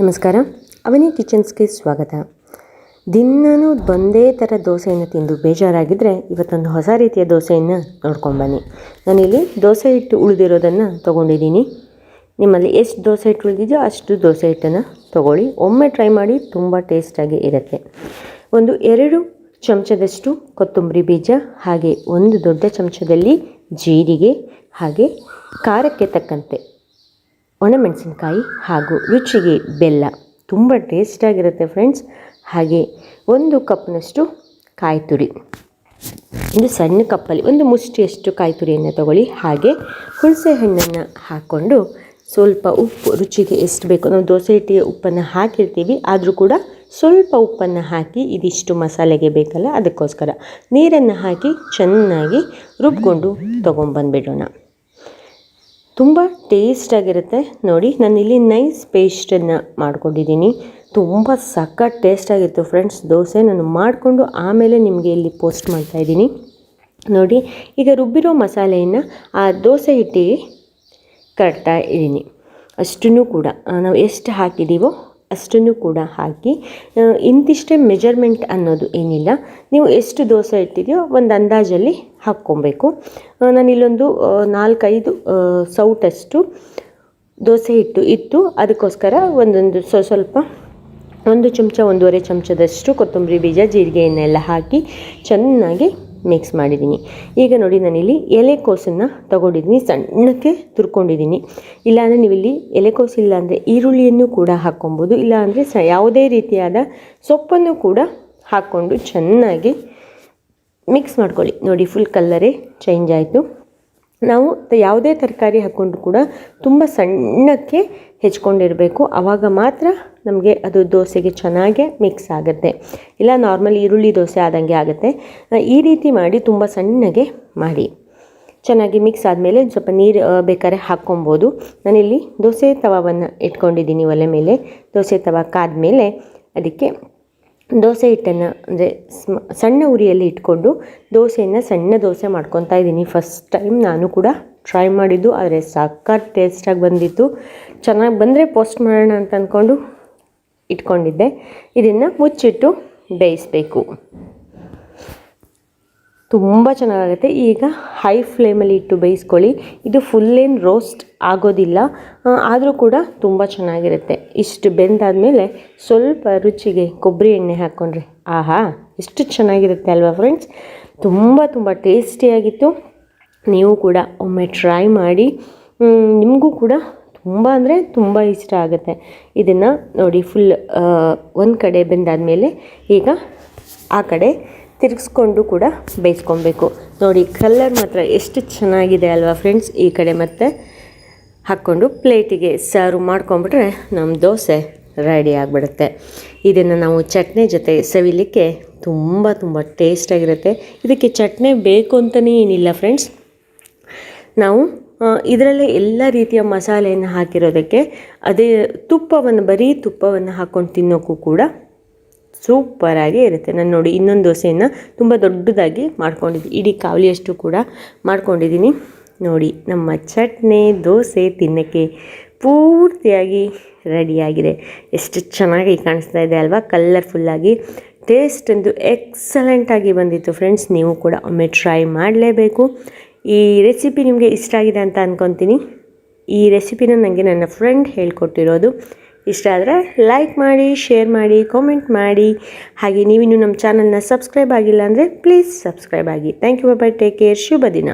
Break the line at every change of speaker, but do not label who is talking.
ನಮಸ್ಕಾರ. ಅವನಿ ಕಿಚನ್ಸ್ಗೆ ಸ್ವಾಗತ. ದಿನಾನು ಒಂದೇ ಥರ ದೋಸೆಯನ್ನು ತಿಂದು ಬೇಜಾರಾಗಿದ್ದರೆ ಇವತ್ತೊಂದು ಹೊಸ ರೀತಿಯ ದೋಸೆಯನ್ನು ನೋಡ್ಕೊಂಬನ್ನಿ ನಾನಿಲ್ಲಿ ದೋಸೆ ಹಿಟ್ಟು ಉಳಿದಿರೋದನ್ನು ತೊಗೊಂಡಿದ್ದೀನಿ. ನಿಮ್ಮಲ್ಲಿ ಎಷ್ಟು ದೋಸೆ ಹಿಟ್ಟು ಉಳಿದಿದೆಯೋ ಅಷ್ಟು ದೋಸೆ ಹಿಟ್ಟನ್ನು ತೊಗೊಳ್ಳಿ. ಒಮ್ಮೆ ಟ್ರೈ ಮಾಡಿ ತುಂಬ ಟೇಸ್ಟಾಗಿ ಇರುತ್ತೆ. ಒಂದು ಎರಡು ಚಮಚದಷ್ಟು ಕೊತ್ತಂಬರಿ ಬೀಜ, ಹಾಗೆ ಒಂದು ದೊಡ್ಡ ಚಮಚದಲ್ಲಿ ಜೀರಿಗೆ, ಹಾಗೆ ಖಾರಕ್ಕೆ ತಕ್ಕಂತೆ. ಒಣಮೆಣಸಿನ್ಕಾಯಿ ಹಾಗೂ ರುಚಿಗೆ ಬೆಲ್ಲ. ತುಂಬ ಟೇಸ್ಟಾಗಿರುತ್ತೆ ಫ್ರೆಂಡ್ಸ್. ಹಾಗೆ ಒಂದು ಕಪ್ನಷ್ಟು ಕಾಯಿ ತುರಿ ಒಂದು ಸಣ್ಣ ಕಪ್ಪಲ್ಲಿ ಒಂದು ಮುಷ್ಟಿಯಷ್ಟು ಕಾಯಿ ತುರಿಯನ್ನು ತಗೊಳ್ಳಿ. ಹಾಗೆ ಹುಣಸೆ ಹಣ್ಣನ್ನು ಹಾಕ್ಕೊಂಡು ಸ್ವಲ್ಪ ಉಪ್ಪು, ರುಚಿಗೆ ಎಷ್ಟು ಬೇಕು ನಾವು ದೋಸೆ ಹಿಟ್ಟಿಗೆ ಉಪ್ಪನ್ನು ಹಾಕಿರ್ತೀವಿ. ಆದರೂ ಕೂಡ ಸ್ವಲ್ಪ ಉಪ್ಪನ್ನು ಹಾಕಿ ಇದಿಷ್ಟು ಮಸಾಲೆಗೆ ಬೇಕಲ್ಲ ಅದಕ್ಕೋಸ್ಕರ. ನೀರನ್ನು ಹಾಕಿ ಚೆನ್ನಾಗಿ ರುಬ್ಕೊಂಡು ತೊಗೊಂಬಂದ್ಬಿಡೋಣ ತುಂಬ ಟೇಸ್ಟಾಗಿರುತ್ತೆ. ನೋಡಿ, ನಾನು ಇಲ್ಲಿ ನೈಸ್ ಪೇಸ್ಟನ್ನು ಮಾಡ್ಕೊಂಡಿದ್ದೀನಿ. ತುಂಬ ಸಖತ್ ಟೇಸ್ಟಾಗಿತ್ತು ಫ್ರೆಂಡ್ಸ್. ದೋಸೆ ನಾನು ಮಾಡಿಕೊಂಡು ಆಮೇಲೆ ನಿಮಗೆ ಇಲ್ಲಿ ಪೋಸ್ಟ್ ಮಾಡ್ತಾಯಿದ್ದೀನಿ ನೋಡಿ, ಈಗ ರುಬ್ಬಿರೋ ಮಸಾಲೆಯನ್ನು ಆ ದೋಸೆ ಹಿಟ್ಟಿಗೆ ಕಟ್ತಾ ಇದ್ದೀನಿ. ಅಷ್ಟೂ ಕೂಡ. ನಾವು ಎಷ್ಟು ಹಾಕಿದ್ದೀವೋ ಅಷ್ಟನ್ನು ಕೂಡ ಹಾಕಿ ಇಂತಿಷ್ಟೇ ಮೆಜರ್ಮೆಂಟ್ ಅನ್ನೋದು ಏನಿಲ್ಲ. ನೀವು ಎಷ್ಟು ದೋಸೆ ಇಟ್ಟಿದೆಯೋ ಒಂದು ಅಂದಾಜಲ್ಲಿ ಹಾಕ್ಕೊಬೇಕು. ನಾನಿಲ್ಲೊಂದು ನಾಲ್ಕೈದು ಸೌಟಷ್ಟು ದೋಸೆ ಹಿಟ್ಟು ಇತ್ತು. ಅದಕ್ಕೋಸ್ಕರ ಒಂದೊಂದು ಸ್ವ ಸ್ವಲ್ಪ ಒಂದು ಚಮಚ, ಒಂದೂವರೆ ಚಮಚದಷ್ಟು ಕೊತ್ತಂಬರಿ ಬೀಜ, ಜೀರಿಗೆಯನ್ನೆಲ್ಲ ಹಾಕಿ ಚೆನ್ನಾಗಿ ಮಿಕ್ಸ್ ಮಾಡಿದ್ದೀನಿ. ಈಗ ನೋಡಿ ನಾನಿಲ್ಲಿ ಎಲೆಕೋಸನ್ನು ತಗೊಂಡಿದ್ದೀನಿ. ಸಣ್ಣಕ್ಕೆ ತುರ್ಕೊಂಡಿದ್ದೀನಿ. ಇಲ್ಲಾಂದರೆ ನೀವಿಲ್ಲಿ ಎಲೆಕೋಸು ಇಲ್ಲ ಅಂದರೆ ಈರುಳ್ಳಿಯನ್ನು ಕೂಡ ಹಾಕ್ಕೊಬೋದು. ಇಲ್ಲಾಂದರೆ ಸ ಯಾವುದೇ ರೀತಿಯಾದ ಸೊಪ್ಪನ್ನು ಕೂಡ ಹಾಕ್ಕೊಂಡು ಚೆನ್ನಾಗಿ ಮಿಕ್ಸ್ ಮಾಡ್ಕೊಳ್ಳಿ. ನೋಡಿ ಫುಲ್ ಕಲ್ಲರೇ ಚೇಂಜ್ ಆಯಿತು. ನಾವು ಯಾವುದೇ ತರಕಾರಿ ಹಾಕ್ಕೊಂಡ್ರು ಕೂಡ ತುಂಬ ಸಣ್ಣಕ್ಕೆ ಹೆಚ್ಕೊಂಡಿರಬೇಕು. ಆವಾಗ ಮಾತ್ರ ನಮಗೆ ಅದು ದೋಸೆಗೆ ಚೆನ್ನಾಗೆ ಮಿಕ್ಸ್ ಆಗುತ್ತೆ. ಇಲ್ಲ ನಾರ್ಮಲ್ ಈರುಳ್ಳಿ ದೋಸೆ ಆದಂಗೆ ಆಗುತ್ತೆ. ಈ ರೀತಿ ಮಾಡಿ ತುಂಬ ಸಣ್ಣಗೆ ಮಾಡಿ. ಚೆನ್ನಾಗಿ ಮಿಕ್ಸ್ ಆದಮೇಲೆ ಸ್ವಲ್ಪ ನೀರು ಬೇಕಾದ್ರೆ ಹಾಕ್ಕೊಬೋದು. ನಾನಿಲ್ಲಿ ದೋಸೆ ತವವನ್ನು ಇಟ್ಕೊಂಡಿದ್ದೀನಿ ಒಲೆ ಮೇಲೆ. ದೋಸೆ ತವ ಕಾದ್ಮೇಲೆ ಅದಕ್ಕೆ ದೋಸೆ ಹಿಟ್ಟನ್ನು, ಅಂದರೆ ಸಣ್ಣ ಉರಿಯಲ್ಲಿ ಇಟ್ಕೊಂಡು ದೋಸೆಯನ್ನು ಸಣ್ಣ ದೋಸೆ ಮಾಡ್ಕೊತಾ ಇದ್ದೀನಿ. ಫಸ್ಟ್ ಟೈಮ್ ನಾನು ಕೂಡ ಟ್ರೈ ಮಾಡಿದ್ದು, ಆದರೆ ಸಖತ್ ಟೇಸ್ಟಾಗಿ ಬಂದಿತ್ತು. ಚೆನ್ನಾಗಿ ಬಂದರೆ ಪೋಸ್ಟ್ ಮಾಡೋಣ ಅಂತ ಅಂದ್ಕೊಂಡು ಇಟ್ಕೊಂಡಿದ್ದೆ. ಇದನ್ನು ಮುಚ್ಚಿಟ್ಟು ಬೇಯಿಸಬೇಕು. ತುಂಬ ಚೆನ್ನಾಗಾಗುತ್ತೆ. ಈಗ ಹೈ ಫ್ಲೇಮಲ್ಲಿ ಇಟ್ಟು ಬೇಯಿಸ್ಕೊಳ್ಳಿ. ಇದು ಫುಲ್ ಏನು ರೋಸ್ಟ್ ಆಗೋದಿಲ್ಲ. ಆದರೂ ಕೂಡ ತುಂಬ ಚೆನ್ನಾಗಿರುತ್ತೆ. ಇಷ್ಟು ಬೆಂದಾದಮೇಲೆ ಸ್ವಲ್ಪ ರುಚಿಗೆ ಕೊಬ್ಬರಿ ಎಣ್ಣೆ ಹಾಕ್ಕೊಂಡ್ರೆ ಆಹಾ, ಎಷ್ಟು ಚೆನ್ನಾಗಿರುತ್ತೆ ಅಲ್ವಾ ಫ್ರೆಂಡ್ಸ್ ತುಂಬ ತುಂಬ ಟೇಸ್ಟಿಯಾಗಿತ್ತು ನೀವು ಕೂಡ ಒಮ್ಮೆ ಟ್ರೈ ಮಾಡಿ ನಿಮಗೂ ಕೂಡ ತುಂಬ ಅಂದರೆ ತುಂಬ ಇಷ್ಟ ಆಗುತ್ತೆ. ಇದನ್ನು ನೋಡಿ ಫುಲ್ ಒಂದು ಕಡೆ ಬೆಂದಾದಮೇಲೆ ಈಗ ಆ ಕಡೆ ತಿರುಗಿಸ್ಕೊಂಡು ಕೂಡ ಬೇಯಿಸ್ಕೊಬೇಕು. ನೋಡಿ ಕಲರ್ ಮಾತ್ರ ಎಷ್ಟು ಚೆನ್ನಾಗಿದೆ ಅಲ್ವಾ ಫ್ರೆಂಡ್ಸ್ ಈ ಕಡೆ ಮತ್ತೆ ಹಾಕ್ಕೊಂಡು ಪ್ಲೇಟಿಗೆ ಸರ್ವ್ ಮಾಡ್ಕೊಂಬಿಟ್ರೆ ನಮ್ಮ ದೋಸೆ ರೆಡಿ ಆಗಿಬಿಡುತ್ತೆ. ಇದನ್ನು ನಾವು ಚಟ್ನಿ ಜೊತೆ ಸವಿಲಿಕ್ಕೆ ತುಂಬ ತುಂಬ ಟೇಸ್ಟಾಗಿರುತ್ತೆ ಇದಕ್ಕೆ ಚಟ್ನಿ ಬೇಕು ಅಂತಲೇ ಏನಿಲ್ಲ ಫ್ರೆಂಡ್ಸ್ ನಾವು ಇದರಲ್ಲೇ ಎಲ್ಲ ರೀತಿಯ ಮಸಾಲೆಯನ್ನು ಹಾಕಿರೋದಕ್ಕೆ ಅದೇ ತುಪ್ಪವನ್ನು, ಬರೀ ತುಪ್ಪವನ್ನು ಹಾಕ್ಕೊಂಡು ತಿನ್ನೋಕ್ಕೂ ಕೂಡ ಸೂಪರಾಗಿ ಇರುತ್ತೆ. ನಾನು ನೋಡಿ ಇನ್ನೊಂದು ದೋಸೆಯನ್ನು ತುಂಬ ದೊಡ್ಡದಾಗಿ ಮಾಡ್ಕೊಂಡಿದ್ದೀನಿ ಇಡೀ ಕಾವಲಿಯಷ್ಟು ಕೂಡ ಮಾಡ್ಕೊಂಡಿದ್ದೀನಿ ನೋಡಿ, ನಮ್ಮ ಚಟ್ನಿ, ದೋಸೆ ತಿನ್ನೋಕ್ಕೆ ಪೂರ್ತಿಯಾಗಿ ರೆಡಿಯಾಗಿದೆ ಎಷ್ಟು ಚೆನ್ನಾಗಿ ಕಾಣಿಸ್ತಾ ಇದೆ ಅಲ್ವಾ? ಕಲರ್ಫುಲ್ಲಾಗಿ ಟೇಸ್ಟ್ ಅಂತೂ ಎಕ್ಸಲೆಂಟಾಗಿ ಬಂದಿತ್ತು ಫ್ರೆಂಡ್ಸ್ ನೀವು ಕೂಡ ಒಮ್ಮೆ ಟ್ರೈ ಮಾಡಲೇಬೇಕು. ಈ ರೆಸಿಪಿ ನಿಮಗೆ ಇಷ್ಟ ಆಗಿದೆ ಅಂತ ಅಂದ್ಕೊತೀನಿ ಈ ರೆಸಿಪಿನ ನನಗೆ ನನ್ನ ಫ್ರೆಂಡ್ ಹೇಳ್ಕೊಟ್ಟಿರೋದು. ಇಷ್ಟ ಆದರೆ ಲೈಕ್ ಮಾಡಿ ಶೇರ್ ಮಾಡಿ ಕಾಮೆಂಟ್ ಮಾಡಿ. ಹಾಗೆ ನೀವಿನ್ನೂ ನಮ್ಮ ಚಾನಲ್ನ ಸಬ್ಸ್ಕ್ರೈಬ್ ಆಗಿಲ್ಲ ಅಂದರೆ ಪ್ಲೀಸ್ ಸಬ್ಸ್ಕ್ರೈಬ್ ಆಗಿ. Thank you bye take care ಶುಭ ದಿನ.